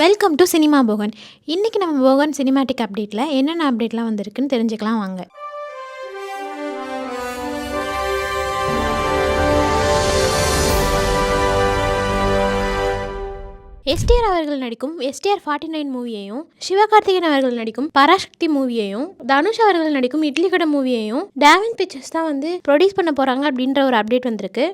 Welcome to cinema Bogan இன்றைக்கி நம்ம Bogan cinematic அப்டேட்டில் என்னென்ன அப்டேட்லாம் வந்திருக்குன்னு தெரிஞ்சுக்கலாம் வாங்க. எஸ்டிஆர் அவர்கள் நடிக்கும் எஸ்டிஆர் ஃபார்ட்டி நைன் மூவியையும் சிவகார்த்திகேயன் அவர்கள் நடிக்கும் பராசக்தி மூவியையும் தனுஷ் அவர்கள் நடிக்கும் இட்லி கடை மூவியையும் டேவின் பிக்சர்ஸ் தான் வந்து ப்ரொடியூஸ் பண்ண போகிறாங்க அப்படின்ற ஒரு அப்டேட் வந்திருக்கு.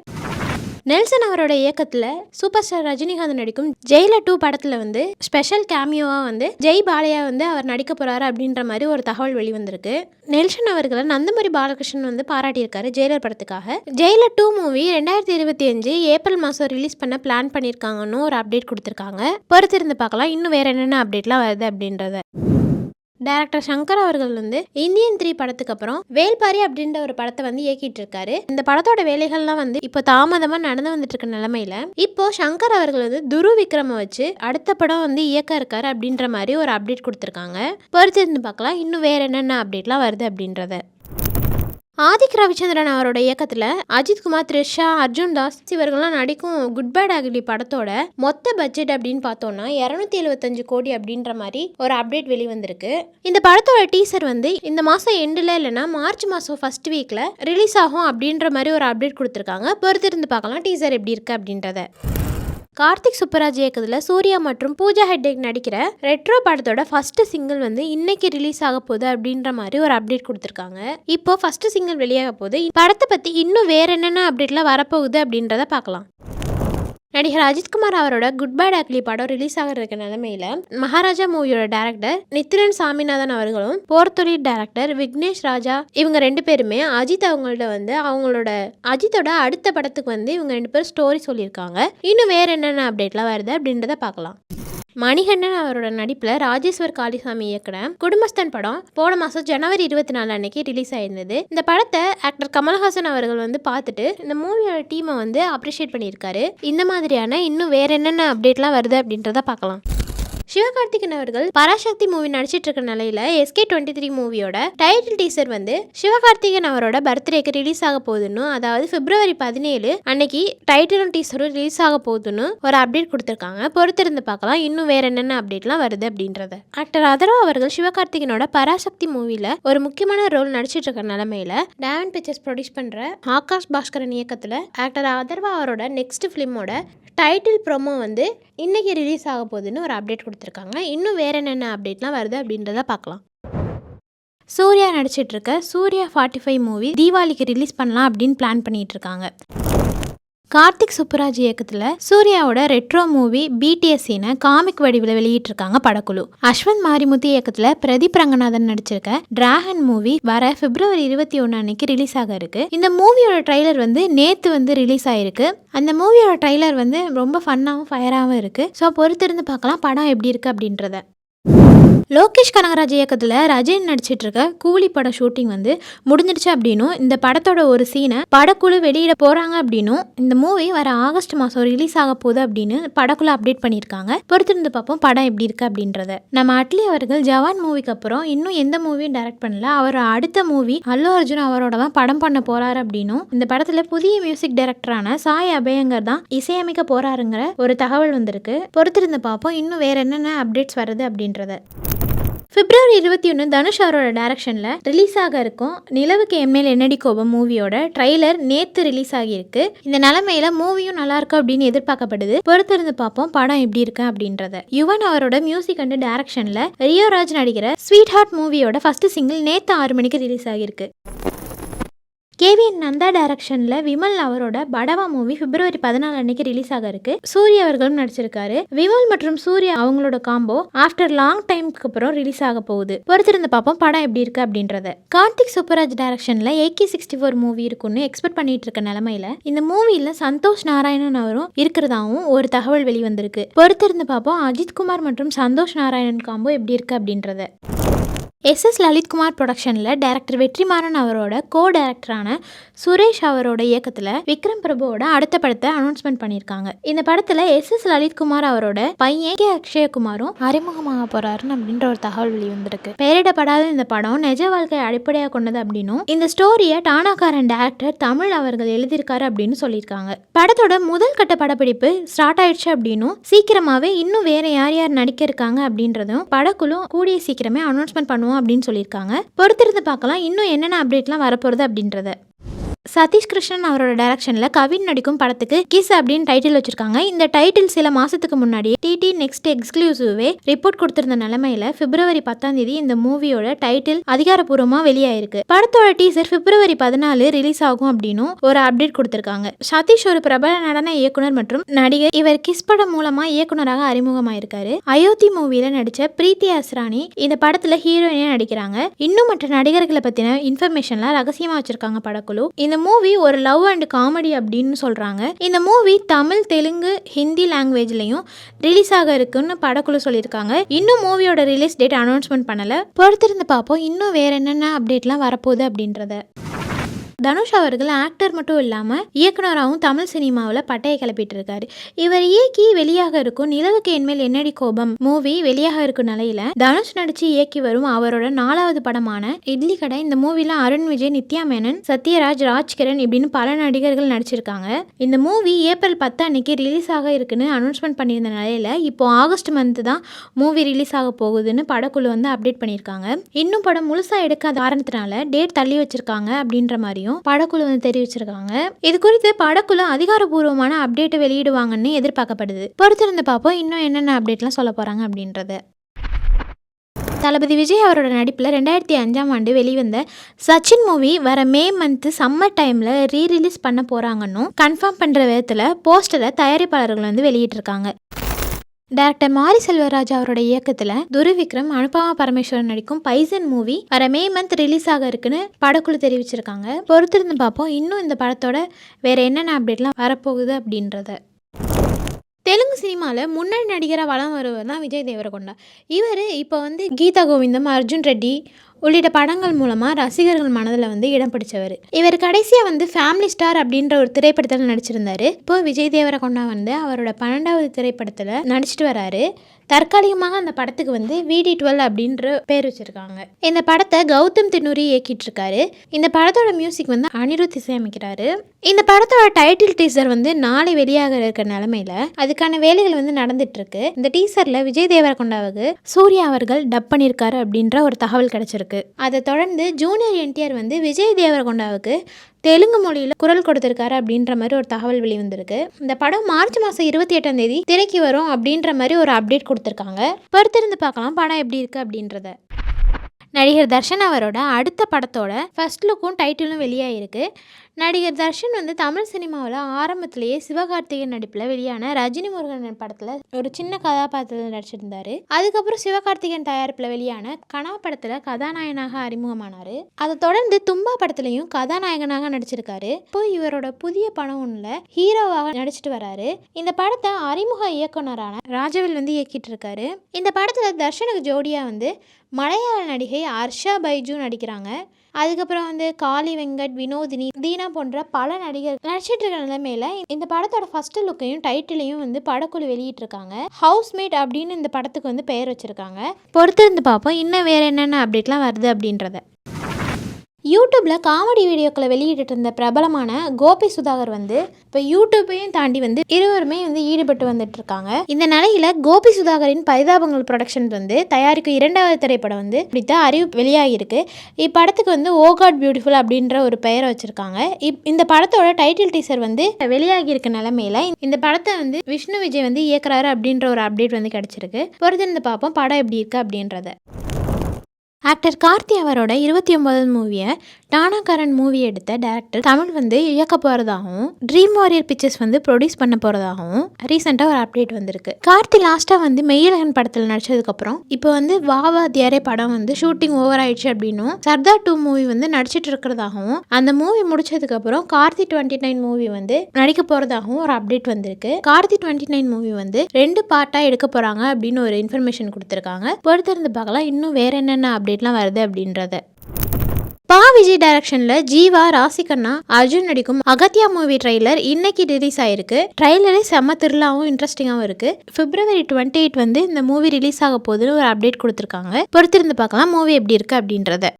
நெல்சன் அவரோட இயக்கத்தில் சூப்பர் ஸ்டார் ரஜினிகாந்த் நடிக்கும் ஜெயில டூ படத்தில் வந்து ஸ்பெஷல் கேமியோவாக வந்து ஜெய் பாலையா வந்து அவர் நடிக்க போகிறாரு அப்படின்ற மாதிரி ஒரு தகவல் வெளிவந்திருக்கு. நெல்சன் அவர்களை நந்தமரி பாலகிருஷ்ணன் வந்து பாராட்டியிருக்காரு ஜெயிலர் படத்துக்காக. ஜெயிலர் டூ மூவி ரெண்டாயிரத்தி இருபத்தி அஞ்சு ஏப்ரல் மாதம் ரிலீஸ் பண்ண பிளான் பண்ணியிருக்காங்கன்னு ஒரு அப்டேட் கொடுத்துருக்காங்க. பொறுத்திருந்து பார்க்கலாம். இன்னும் வேறு என்னென்ன அப்டேட்லாம் வருது அப்படின்றத. டேரக்டர் சங்கர் அவர்கள் வந்து இந்தியன் த்ரீ படத்துக்கு அப்புறம் வேல்பாரி அப்படின்ற ஒரு படத்தை வந்து இயக்கிட்டு இருக்காரு இந்த படத்தோட வேலைகள்லாம் வந்து இப்போ தாமதமாக நடந்து வந்துட்டு இருக்க நிலமையில இப்போ சங்கர் அவர்கள் வந்து துரு விக்ரம வச்சு அடுத்த படம் வந்து இயக்க இருக்காரு அப்படின்ற மாதிரி ஒரு அப்டேட் கொடுத்துருக்காங்க. பொறுத்திருந்து பார்க்கலாம் இன்னும் வேற என்னென்ன அப்டேட்லாம் வருது அப்படின்றத. ஆதிக் ரவிச்சந்திரன் அவரோட இயக்கத்தில் அஜித்குமார் த்ரிஷா அர்ஜுன் தாஸ் இவர்கள்லாம் நடிக்கும் குட் பேட் அகிலி படத்தோட மொத்த பட்ஜெட் அப்படின்னு பார்த்தோம்னா இரநூத்தி எழுபத்தஞ்சு கோடி அப்படின்ற மாதிரி ஒரு அப்டேட் வெளிவந்திருக்கு. இந்த படத்தோட டீசர் வந்து இந்த மாதம் எண்டில் இல்லைன்னா மார்ச் மாதம் ஃபர்ஸ்ட் வீக்கில் ரிலீஸ் ஆகும் அப்படின்ற மாதிரி ஒரு அப்டேட் கொடுத்துருக்காங்க. பொறுத்திருந்து பார்க்கலாம் டீசர் எப்படி இருக்கு அப்படின்றத. கார்த்திக் சுப்பராஜ் இயக்கத்தில் சூர்யா மற்றும் பூஜா ஹெட்டேக் நடிக்கிற ரெட்ரோ படத்தோட ஃபர்ஸ்ட் சிங்கிள் வந்து இன்னைக்கு ரிலீஸ் ஆக போகுது அப்படின்ற மாதிரி ஒரு அப்டேட் கொடுத்துருக்காங்க. இப்போ ஃபர்ஸ்ட் சிங்கிள் வெளியாக போகுது. படத்தை பற்றி இன்னும் வேற என்னென்ன அப்டேட்லாம் வரப்போகுது அப்படின்றத பார்க்கலாம். நடிகர் அஜித்குமார் அவரோட குட் பை டாக்லி படம் ரிலீஸ் ஆகிற நிலைமையில மகாராஜா மூவியோட டேரக்டர் நித்திரன் சாமிநாதன் அவர்களும் போர்த்தொழில் டேரக்டர் விக்னேஷ் ராஜா இவங்க ரெண்டு பேருமே அஜித் அவங்கள்ட்ட வந்து அவங்களோட அஜித்தோட அடுத்த படத்துக்கு வந்து இவங்க ரெண்டு பேரும் ஸ்டோரி சொல்லியிருக்காங்க. இன்னும் வேற என்னென்ன அப்டேட்லாம் வருது அப்படின்றத பார்க்கலாம். மணிகண்டன் அவரோட நடிப்பில் ராஜேஸ்வர் காளிசாமி இயக்குன குடும்பஸ்தன் படம் போன மாதம் ஜனவரி இருபத்தி நாலு அன்னைக்கு ரிலீஸ் ஆயிருந்தது. இந்த படத்தை ஆக்டர் கமல்ஹாசன் அவர்கள் வந்து பார்த்துட்டு இந்த மூவியோட டீமை வந்து அப்ரிஷியேட் பண்ணியிருக்காரு. இந்த மாதிரியான இன்னும் வேற என்னென்ன அப்டேட்லாம் வருது அப்படின்றத பார்க்கலாம். சிவகார்த்திகன் அவர்கள் பராசக்தி மூவி நடிச்சிட்டு இருக்க நிலையில எஸ்கே டுவெண்ட்டி த்ரீ மூவியோட டைட்டில் டீசர் வந்து சிவகார்த்திகன் அவரோட பர்த்டேக்கு ரிலீஸ் ஆக போகுதுன்னு அதாவது பிப்ரவரி பதினேழு அன்னைக்கு டைட்டிலும் டீசரும் ரிலீஸ் ஆக போகுதுன்னு ஒரு அப்டேட் கொடுத்துருக்காங்க. பொறுத்திருந்து பார்க்கலாம் இன்னும் வேற என்னென்ன அப்டேட்லாம் வருது அப்படின்றத. ஆக்டர் அதர்வா அவர்கள் சிவகார்த்திகனோட பராசக்தி மூவியில் ஒரு முக்கியமான ரோல் நடிச்சிட்டு இருக்க நிலமையில டேவன் பிக்சர்ஸ் ப்ரொடியூஸ் பண்ற ஆகாஷ் பாஸ்கரன் இயக்கத்துல ஆக்டர் அதர்வா அவரோட நெக்ஸ்ட் ஃபிலிமோட டைட்டில் ப்ரோமோ வந்து இன்னைக்கு ரிலீஸ் ஆக போகுதுன்னு ஒரு அப்டேட் கொடுத்துருக்காங்க இன்னும் வேறு என்னென்ன அப்டேட்லாம் வருது அப்படின்றத பார்க்கலாம். சூர்யா நடிச்சிட்டு இருக்க சூர்யா ஃபார்ட்டி ஃபைவ் மூவி தீபாவளிக்கு ரிலீஸ் பண்ணலாம் அப்படின்னு பிளான் பண்ணிகிட்ருக்காங்க இருக்காங்க. கார்த்திக் சுப்புராஜ் இயக்கத்தில் சூர்யாவோட ரெட்ரோ மூவி பிடிஎஸ்சின்னு காமிக் வடிவில் வெளியிட்டிருக்காங்க படக்குழு. அஸ்வந்த் மாரிமுத்து இயக்கத்தில் பிரதீப் ரங்கநாதன் நடிச்சிருக்க டிராகன் மூவி வர பிப்ரவரி இருபத்தி ஒன்று அன்னைக்கு ரிலீஸ் ஆக இருக்கு. இந்த மூவியோட ட்ரைலர் வந்து நேற்று வந்து ரிலீஸ் ஆயிருக்கு. அந்த மூவியோட ட்ரைலர் வந்து ரொம்ப ஃபன்னாகவும் ஃபயராகவும் இருக்கு. ஸோ பொறுத்திருந்து பார்க்கலாம் படம் எப்படி இருக்கு அப்படின்றத. லோகேஷ் கனகராஜ் இயக்கத்தில் ரஜினி நடிச்சிட்டு இருக்க கூலி பட ஷூட்டிங் வந்து முடிஞ்சிடுச்சு அப்படின்னும் இந்த படத்தோட ஒரு சீனை படக்குழு வெளியிட போகிறாங்க அப்படின்னும் இந்த மூவி வர ஆகஸ்ட் மாதம் ரிலீஸ் ஆக போகுது அப்படின்னு படக்குழு அப்டேட் பண்ணியிருக்காங்க. பொறுத்திருந்து பார்ப்போம் படம் எப்படி இருக்கு அப்படின்றத. நம்ம அட்லி அவர்கள் ஜவான் மூவிக்கு அப்புறம் இன்னும் எந்த மூவியும் டைரக்ட் பண்ணல. அவர் அடுத்த மூவி அல்லு அர்ஜுன் அவரோட தான் படம் பண்ண போறாரு அப்படின்னும் இந்த படத்தில் புதிய மியூசிக் டைரக்டரான சாய் அபயங்கர் தான் இசையமைக்க போறாருங்கிற ஒரு தகவல் வந்திருக்கு. பொறுத்திருந்து பார்ப்போம் இன்னும் வேற என்னென்ன அப்டேட்ஸ் வருது அப்படின்றத. பிப்ரவரி இருபத்தி ஒன்று தனுஷ் அவரோட டேரக்ஷனில் ரிலீஸ் ஆக இருக்கும். நிலவுக்கு எம்எல் என்னடி கோபம் மூவியோட ட்ரைலர் நேற்று ரிலீஸ் ஆகியிருக்கு. இந்த நிலமையில மூவியும் நல்லா இருக்கும் அப்படின்னு எதிர்பார்க்கப்படுது. பொறுத்திருந்து பார்ப்போம் படம் எப்படி இருக்கு அப்படின்றத. யுவன் அவரோட மியூசிக் அண்ட் டேரக்ஷனில் ரியோராஜ் நடிக்கிற ஸ்வீட் ஹார்ட் மூவியோட ஃபர்ஸ்ட் சிங்கிள் நேற்று ஆறு மணிக்கு ரிலீஸ் ஆகியிருக்கு. கேவிஎன் நந்தா டைரக்ஷனில் விமல் அவரோட படவா மூவி பிப்ரவரி பதினாலு அன்னைக்கு ரிலீஸ் ஆக இருக்கு சூர்யா அவர்களும் நடிச்சிருக்காரு. விமல் மற்றும் சூர்யா அவங்களோட காம்போ ஆஃப்டர் லாங் டைம்க்கு அப்புறம் ரிலீஸ் ஆக போகுது. பொறுத்திருந்து பார்ப்போம் படம் எப்படி இருக்கு அப்படின்றத. கார்த்திக் சூப்பராஜ் டைரக்ஷனில் ஏகே சிக்ஸ்டி ஃபோர் மூவி இருக்குன்னு எக்ஸ்பெக்ட் பண்ணிட்டு இருக்க நிலமையில இந்த மூவியில் சந்தோஷ் நாராயணன் அவரும் இருக்கிறதாவும் ஒரு தகவல் வெளிவந்திருக்கு. பொறுத்திருந்து பார்ப்போம் அஜித் குமார் மற்றும் சந்தோஷ் நாராயணன் காம்போ எப்படி இருக்கு அப்படின்றத. எஸ் எஸ் லலித்குமார் ப்ரொடக்ஷனில் டைரக்டர் வெற்றிமாறன் அவரோட கோ டைரக்டரான சுரேஷ் அவரோட இயக்கத்தில் விக்ரம் பிரபுவோட அடுத்த படத்தை அனௌன்ஸ்மெண்ட் பண்ணியிருக்காங்க. இந்த படத்தில் எஸ் எஸ் லலித்குமார் அவரோட பையன் கே அக்ஷயகுமாரும் அறிமுகமாக போறாருன்னு அப்படின்ற ஒரு தகவல் வெளிவந்திருக்கு. பெயரிடப்படாத இந்த படம் நிஜ வாழ்க்கையை அடிப்படையாக கொண்டது அப்படின்னும் இந்த ஸ்டோரியை டானாக்காரன் டேரக்டர் தமிழ் அவர்கள் எழுதியிருக்காரு அப்படின்னு சொல்லியிருக்காங்க. படத்தோட முதல் கட்ட படப்பிடிப்பு ஸ்டார்ட் ஆயிடுச்சு அப்படின்னும் சீக்கிரமாகவே இன்னும் வேற யார் யார் நடிக்க இருக்காங்க அப்படின்றதும் படக்குழு கூடிய சீக்கிரமே அனௌன்ஸ்மெண்ட் பண்ணுவோம் அப்படின்னு சொல்லியிருக்காங்க. பொறுத்திருந்து பார்க்கலாம். இன்னும் என்னென்ன அப்டேட்லாம் வரப்போகிறது அப்படின்றத. சதீஷ் கிருஷ்ணன் அவரோட டைரக்ஷனில் கவின் நடிக்கும் படத்துக்கு கிஸ் அப்படின்னு டைட்டில் வச்சிருக்காங்க. இந்த டைட்டில் சில மாசத்துக்கு முன்னாடி டிடி நெக்ஸ்ட் எக்ஸ்க்ளூசிவே ரிப்போர்ட் கொடுத்திருந்த நிலமையில பிப்ரவரி பத்தாம் தேதி இந்த மூவியோட டைட்டில் அதிகாரப்பூர்வமாக வெளியாயிருக்கு. படத்தோட டீசர் பிப்ரவரி பதினாலு ரிலீஸ் ஆகும் அப்படின்னும் ஒரு அப்டேட் கொடுத்திருக்காங்க. சதீஷ் ஒரு பிரபல நடன இயக்குனர் மற்றும் நடிகர். இவர் கிஸ் படம் மூலமா இயக்குனராக அறிமுகமாயிருக்காரு. அயோத்தி மூவியில நடிச்ச பிரீத்தி அஸ்ரானி இந்த படத்துல ஹீரோயினா நடிக்கிறாங்க. இன்னும் மற்ற நடிகர்களை பத்தின இன்ஃபர்மேஷன்லாம் ரகசியமா வச்சிருக்காங்க படக்குழு. இந்த மூவி ஒரு லவ் அண்ட் காமெடி அப்படின்னு சொல்கிறாங்க இந்த மூவி தமிழ் தெலுங்கு ஹிந்தி லாங்குவேஜ்லேயும் ரிலீஸ் ஆக இருக்குன்னு படக்குழு சொல்லியிருக்காங்க. இன்னும் மூவியோட ரிலீஸ் டேட் அனௌன்ஸ்மெண்ட் பண்ணலை. பொறுத்திருந்து பார்ப்போம். இன்னும் வேறு என்னென்ன அப்டேட்லாம் வரப்போகுது அப்படின்றத. தனுஷ் அவர்கள் ஆக்டர் மட்டும் இல்லாமல் இயக்குனராகவும் தமிழ் சினிமாவில் பட்டையை கிளப்பிட்டு இருக்காரு இவர் இயக்கி வெளியாக இருக்கும் நிலவுக்கு என்மேல் என்னடி கோபம்? மூவி வெளியாக இருக்கும் நிலையில தனுஷ் நடிச்சு இயக்கி வரும் அவரோட நாலாவது படமான இட்லி கடை. இந்த மூவில அருண் விஜய் நித்யா மேனன் சத்யராஜ் ராஜ்கிரண் இப்படின்னு பல நடிகர்கள் நடிச்சிருக்காங்க. இந்த மூவி ஏப்ரல் பத்து அன்னைக்கு ரிலீஸ் ஆக இருக்குன்னு அனௌன்ஸ்மெண்ட் பண்ணியிருந்த நிலையில இப்போ ஆகஸ்ட் மந்த் தான் மூவி ரிலீஸ் ஆக போகுதுன்னு படக்குழு வந்து அப்டேட் பண்ணியிருக்காங்க. இன்னும் படம் முழுசா எடுக்காத காரணத்தினால டேட் தள்ளி வச்சிருக்காங்க அப்படின்ற மாதிரியும் படக்குழு வந்து தெரிவிச்சிருக்காங்க. இது குறித்து படக்குழு அதிகாரப்பூர்வமான அப்டேட்டை வெளியிடுவாங்கன்னு எதிர்பார்க்கப்படுது. பொறுத்திருந்து பார்ப்போம் இன்னும் என்னென்ன அப்டேட்லாம் சொல்ல போறாங்க அப்படின்றத. தளபதி விஜய் அவரோட நடிப்பில் ரெண்டாயிரத்தி அஞ்சாம் ஆண்டு வெளிவந்த சச்சின் மூவி வர மே மந்த்து சம்மர் டைமில் ரீ ரிலீஸ் பண்ண போகிறாங்கன்னும் கன்ஃபார்ம் பண்ணுற விதத்தில் போஸ்டரை தயாரிப்பாளர்கள் வந்து வெளியிட்டிருக்காங்க. டைரக்டர் மாரி செல்வராஜ் அவரோட இயக்கத்தில் துருவிக்ரம் அனுபமா பரமேஸ்வரன் நடிக்கும் பைசன் மூவி வர மே மந்த் ரிலீஸ் ஆக இருக்குன்னு படக்குழு தெரிவிச்சிருக்காங்க. பொறுத்திருந்து பார்ப்போம். இன்னும் இந்த படத்தோட வேற என்னென்ன அப்டேட்லாம் வரப்போகுது அப்படின்றத. தெலுங்கு சினிமாவில் முன்னணி நடிகராக வளம் வருவர் தான் விஜய் தேவரகொண்டா. இவர் இப்போ வந்து கீதா கோவிந்தம் அர்ஜுன் ரெட்டி உள்ளிட்ட படங்கள் மூலமாக ரசிகர்கள் மனதில் வந்து இடம் பிடிச்சவர். இவர் கடைசியாக வந்து ஃபேமிலி ஸ்டார் அப்படின்ற ஒரு திரைப்படத்தில் நடிச்சிருந்தார். இப்போ விஜய் தேவரகொண்டா வந்து அவரோட பன்னெண்டாவது திரைப்படத்தில் நடிச்சிட்டு வராரு. தற்காலிகமாக அந்த படத்துக்கு வந்து விடி டுவெல் அப்படின்ற பேர் வச்சுருக்காங்க. இந்த படத்தை கௌதம் தின்னூரி இயக்கிட்டு இருக்காரு இந்த படத்தோட மியூசிக் வந்து அனிருத் இசையமைக்கிறாரு. இந்த படத்தோட டைட்டில் டீசர் வந்து நாளை வெளியாக இருக்கிற நிலமையில அதுக்கான வேலைகள் வந்து நடந்துட்டு இருக்கு இந்த டீசர்ல விஜய் தேவரகொண்டாவுக்கு சூர்யா அவர்கள் டப் பண்ணியிருக்காரு அப்படின்ற ஒரு தகவல் கிடைச்சிருக்கு. அதை தொடர்ந்து ஜூனியர் என்டிஆர் வந்து விஜய் தேவரகொண்டாவுக்கு தெலுங்கு மொழியில் குரல் கொடுத்துருக்காரு அப்படின்ற மாதிரி ஒரு தகவல் வெளிவந்திருக்கு. இந்த படம் மார்ச் மாதம் இருபத்தி எட்டாம் தேதி திரைக்கு வரும் அப்படின்ற மாதிரி ஒரு அப்டேட் கொடுத்துருக்காங்க. பொறுத்திருந்து பார்க்கலாம் படம் எப்படி இருக்கு அப்படின்றத. நடிகர் தர்ஷன் அவரோட அடுத்த படத்தோட ஃபர்ஸ்ட் லுக்கும் டைட்டிலும் வெளியாகிருக்கு நடிகர் தர்ஷன் வந்து தமிழ் சினிமாவில் ஆரம்பத்திலேயே சிவகார்த்திகேயன் நடிப்பில் வெளியான ரஜினி முருகன் படத்தில் ஒரு சின்ன கதாபாத்திரத்தில் நடிச்சிருந்தாரு. அதுக்கப்புறம் சிவகார்த்திகேயன் தயாரிப்பில் வெளியான கனா படத்தில் கதாநாயகனாக அறிமுகமானார். அதை தொடர்ந்து தும்பா படத்துலையும் கதாநாயகனாக நடிச்சிருக்காரு. இப்போ இவரோட புதிய படம் ஒன்றில் ஹீரோவாக நடிச்சிட்டு வராரு. இந்த படத்தை அறிமுக இயக்குனரான ராஜவில் வந்து இயக்கிட்டு இருக்காரு. இந்த படத்தில் தர்ஷனுக்கு ஜோடியாக வந்து மலையாள நடிகை ஹர்ஷா பைஜு நடிக்கிறாங்க. அதுக்கப்புறம் வந்து காளி வெங்கட் வினோதினி தீனா போன்ற பல நடிகர் நடிச்சிட்டு இருக்க நிலைமையில இந்த படத்தோட ஃபர்ஸ்ட் லுக்கையும் டைட்டிலையும் வந்து படக்குழு வெளியிட்டிருக்காங்க. ஹவுஸ்மேட் அப்படின்னு இந்த படத்துக்கு வந்து பெயர் வச்சிருக்காங்க. பொறுத்திருந்து பார்ப்போம். இன்னும் வேற என்னென்ன அப்டேட்லாம் வருது அப்படின்றத. யூடியூப்பில் காமெடி வீடியோக்களை வெளியிட்டு இருந்த பிரபலமான கோபி சுதாகர் வந்து இப்போ யூடியூப்பையும் தாண்டி வந்து இருவருமே வந்து ஈடுபட்டு வந்துட்டு இருக்காங்க இந்த நிலையில கோபி சுதாகரின் பரிதாபங்கள் ப்ரொடக்ஷன் வந்து தயாரிக்கும் இரண்டாவது திரைப்படம் வந்து குறித்த அறிவிப்பு வெளியாகியிருக்கு. இப்படத்துக்கு வந்து ஓ காட் பியூட்டிஃபுல் அப்படின்ற ஒரு பெயரை வச்சிருக்காங்க. இப் இந்த படத்தோட டைட்டில் டீசர் வந்து வெளியாகி இருக்க நிலமையில இந்த படத்தை வந்து விஷ்ணு விஜய் வந்து இயக்குறாரு அப்படின்ற ஒரு அப்டேட் வந்து கிடைச்சிருக்கு. பொறுத்திருந்து பார்ப்போம் படம் எப்படி இருக்கு அப்படின்றத. ஆக்டர் கார்த்தி அவரோட இருபத்தி ஒன்பதாவது மூவியை டானாகாரன் மூவி எடுத்த டேரக்டர் தமிழ் வந்து இயக்க போகிறதாகவும் ட்ரீம் வாரியர் பிக்சர்ஸ் வந்து ப்ரொடியூஸ் பண்ண போகிறதாகவும் ரீசெண்டாக ஒரு அப்டேட் வந்திருக்கு. கார்த்தி லாஸ்ட்டாக வந்து மெய்யழகன் படத்தில் நடிச்சதுக்கப்புறம் இப்போ வந்து வாவா தியாரே படம் வந்து ஷூட்டிங் ஓவர் ஆயிடுச்சு அப்படின்னும் சர்தார் டூ மூவி வந்து நடிச்சிட்டு இருக்கிறதாகவும் அந்த மூவி முடிச்சதுக்கப்புறம் கார்த்தி டுவெண்ட்டி நைன் மூவி வந்து நடிக்க போகிறதாகவும் ஒரு அப்டேட் வந்திருக்கு. கார்த்தி டுவெண்ட்டி நைன் மூவி வந்து ரெண்டு பார்ட்டாக எடுக்க போகிறாங்க அப்படின்னு ஒரு இன்ஃபர்மேஷன் கொடுத்துருக்காங்க. பொறுத்திருந்து பார்க்கலாம் இன்னும் வேற என்னென்ன அப்டேட்லாம் வருது அப்படின்றத. பா விஜய் டைரக்ஷன்ல ஜீவா ராசிகண்ணா அர்ஜுன் நடிக்கும் அகத்தியா மூவி ட்ரெய்லர் இன்னைக்கு ரிலீஸ் ஆயிருக்கு. ட்ரெய்லரே செம்ம திருவிழாவும் இன்ட்ரெஸ்டிங்காகவும் இருக்கு. பிப்ரவரி டுவெண்ட்டி எயிட் வந்து இந்த மூவி ரிலீஸ் ஆக போகுதுன்னு ஒரு அப்டேட் கொடுத்துருக்காங்க. பொறுத்திருந்து பார்க்கலாம் மூவி எப்படி இருக்கு அப்படின்றத.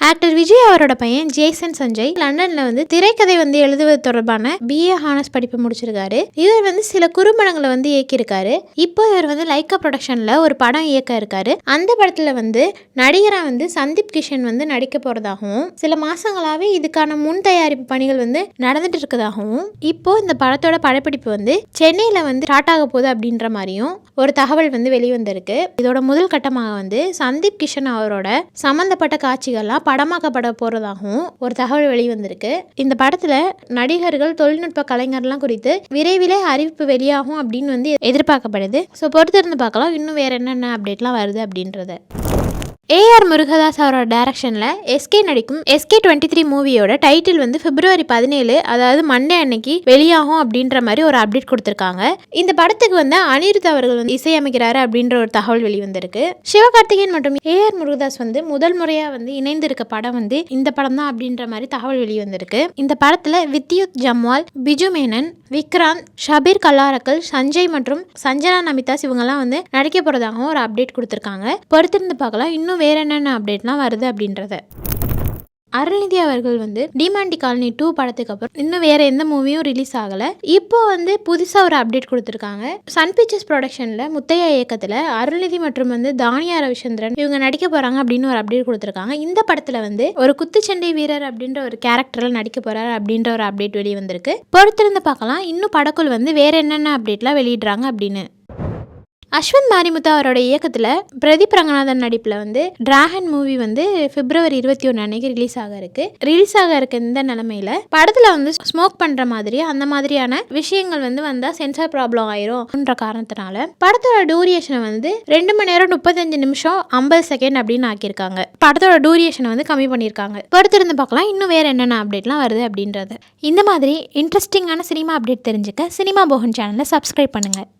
ஆக்டர் விஜய் அவரோட பையன் ஜேசன் சஞ்சய் லண்டன்ல வந்து திரைக்கதை வந்து எழுதுவது தொடர்பான பிஏ ஹானர்ஸ் படிப்பு முடிச்சிருக்காரு. இவர் வந்து சில குறும்படங்களை வந்து இயக்கியிருக்காரு. இப்போ இவர் வந்து லைக்கா ப்ரொடக்ஷன்ல ஒரு படம் இயக்க இருக்காரு. அந்த படத்துல வந்து நடிகரா வந்து சந்தீப் கிஷன் வந்து நடிக்க போறதாகவும் சில மாசங்களாவே இதுக்கான முன் தயாரிப்பு பணிகள் வந்து நடந்துட்டு இருக்கதாகவும் இப்போ இந்த படத்தோட படப்பிடிப்பு வந்து சென்னையில வந்து ஸ்டார்ட் ஆக போகுது அப்படின்ற மாதிரியும் ஒரு தகவல் வந்து வெளிவந்திருக்கு. இதோட முதல் கட்டமாக வந்து சந்தீப் கிஷன் அவரோட சம்பந்தப்பட்ட காட்சிகள்லாம் படமாக்கப்பட போறதாகவும் ஒரு தகவல் வெளிவந்திருக்கு. இந்த படத்துல நடிகர்கள் தொழில்நுட்ப கலைஞர்லாம் குறித்து விரைவிலே அறிவிப்பு வெளியாகும் அப்படின்னு வந்து எதிர்பார்க்கப்படுது. ஸோ பொறுத்திருந்து பார்க்கலாம் இன்னும் வேற என்னென்ன அப்டேட்லாம் வருது அப்படின்றத. ஏஆர் முருகதாஸ் அவரோட டேரக்ஷனில் எஸ்கே நடிக்கும் எஸ்கே டுவெண்ட்டி த்ரீ மூவியோட டைட்டில் வந்து பிப்ரவரி பதினேழு அதாவது மண்டே அன்னைக்கு வெளியாகும் அப்படின்ற மாதிரி ஒரு அப்டேட் கொடுத்துருக்காங்க. இந்த படத்துக்கு வந்து அனிருத் அவர்கள் வந்து இசையமைக்கிறாரு அப்படின்ற ஒரு தகவல் வெளிவந்திருக்கு. சிவகார்த்திகேயன் மற்றும் ஏஆர் முருகதாஸ் வந்து முதல் முறையாக வந்து இணைந்திருக்க படம் வந்து இந்த படம் தான் அப்படின்ற மாதிரி தகவல் வெளிவந்திருக்கு. இந்த படத்தில் வித்யுத் ஜம்வால் பிஜு மேனன் விக்ராந்த் ஷபீர் கல்லாரக்கல் சஞ்சய் மற்றும் சஞ்சனா நமிதாஸ் இவங்கெல்லாம் வந்து நடிக்க போகிறதாகவும் ஒரு அப்டேட் கொடுத்துருக்காங்க. பொறுத்திருந்து பார்க்கலாம். இன்னும் இன்னும் வேறு என்னென்ன அப்டேட்லாம் வருது அப்படின்றத. அருள்நிதி அவர்கள் வந்து டிமாண்டி காலனி டூ படத்துக்கு அப்புறம் இன்னும் வேற எந்த மூவியும் ரிலீஸ் ஆகலை. இப்போ வந்து புதுசாக ஒரு அப்டேட் கொடுத்துருக்காங்க. சன் பிக்சர்ஸ் ப்ரொடக்ஷனில் முத்தையா இயக்கத்தில் அருள்நிதி மற்றும் வந்து தானியா ரவிச்சந்திரன் இவங்க நடிக்க போகிறாங்க அப்படின்னு ஒரு அப்டேட் கொடுத்துருக்காங்க. இந்த படத்தில் வந்து ஒரு குத்துச்சண்டை வீரர் அப்படின்ற ஒரு கேரக்டரில் நடிக்க போகிறார் அப்படின்ற ஒரு அப்டேட் வெளியே வந்திருக்கு பொறுத்திருந்து பார்க்கலாம். இன்னும் படக்குள் வந்து வேற என்னென்ன அப்டேட்லாம் வெளியிடுறாங்க அப்படின்னு. அஸ்வந்த் மாரிமுத்து அவரோட இயக்கத்தில் பிரதீப் ரங்கநாதன் நடிப்பில் வந்து டிராகன் மூவி வந்து பிப்ரவரி இருபத்தி ஒன்று அன்னைக்கு ரிலீஸ் ஆக இருக்கு ரிலீஸ் ஆக இருக்க இந்த நிலமையில படத்தில் வந்து ஸ்மோக் பண்ணுற மாதிரி அந்த மாதிரியான விஷயங்கள் வந்து வந்தால் சென்சார் ப்ராப்ளம் ஆயிரும்ன்ற காரணத்தினால படத்தோட டூரியேஷனை வந்து ரெண்டு மணி நேரம் முப்பத்தஞ்சு நிமிஷம் ஐம்பது செகண்ட் அப்படின்னு ஆக்கியிருக்காங்க. படத்தோட டூரியேஷனை வந்து கம்மி பண்ணியிருக்காங்க. பொறுத்திருந்து பார்க்கலாம் இன்னும் வேறு என்னென்ன அப்டேட்லாம் வருது அப்படின்றது. இந்த மாதிரி இன்ட்ரெஸ்டிங்கான சினிமா அப்டேட் தெரிஞ்சுக்க சினிமா போகன் சேனலை சப்ஸ்கிரைப் பண்ணுங்கள்